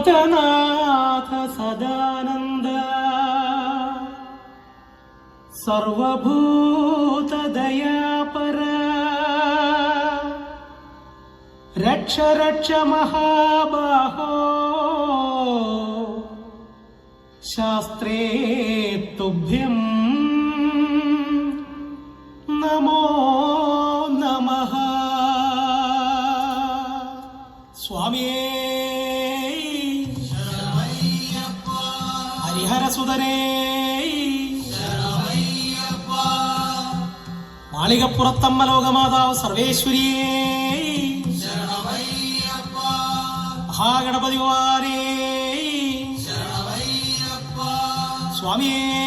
ഭൂതനാഥ സദാനന്ദ. സർവഭൂതദയാപര. രക്ഷ രക്ഷ മഹാബാഹോ. ശാസ്ത്രേ തുഭ്യം. നമോ നമ. സ്വാമിയേ. സുതനേ മാളികപ്പുറത്തമ്മ ലോകമാതാവ് സർവേശ്വരിയേ. മഹാഗണപതി ഭഗവാനേ സ്വാമിയേ.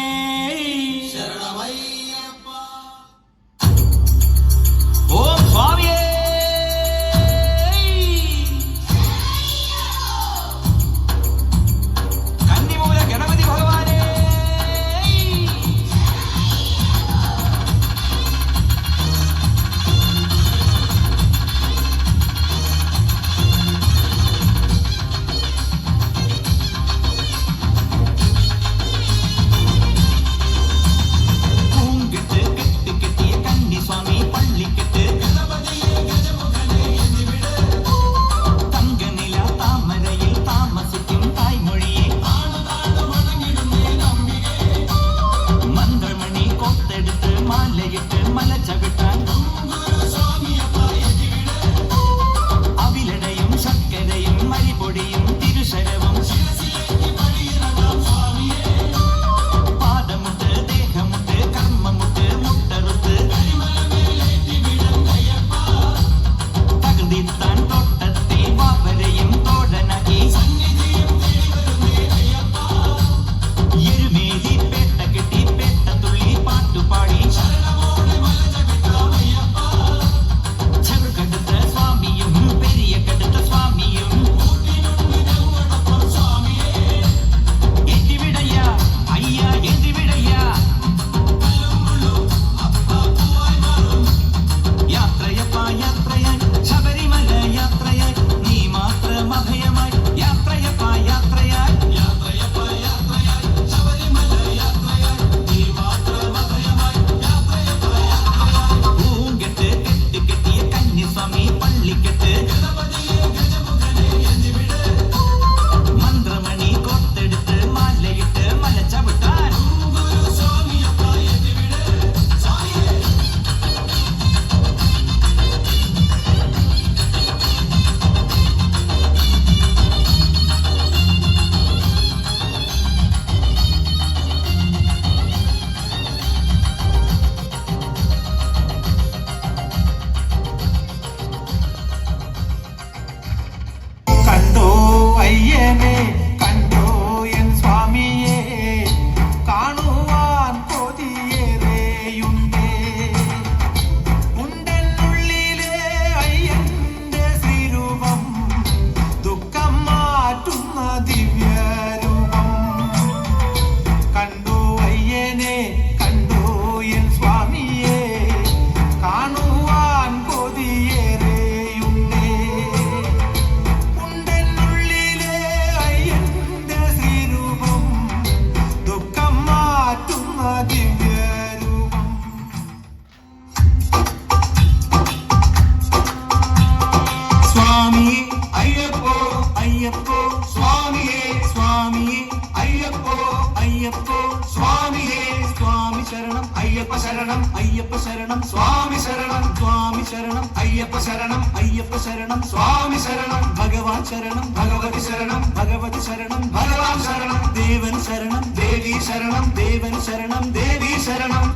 അയ്യപ്പ ശരണം അയ്യപ്പ ശരണം സ്വാമി ശരണം സ്വാമി ശരണം അയ്യപ്പ ശരണം അയ്യപ്പ ശരണം സ്വാമി ശരണം ഭഗവാൻ ശരണം ഭഗവതി ശരണം ഭഗവതി ശരണം ഭഗവാൻ ശരണം ദേവൻ ശരണം ദേവി ശരണം ദേവൻ ശരണം ദേവി ശരണം.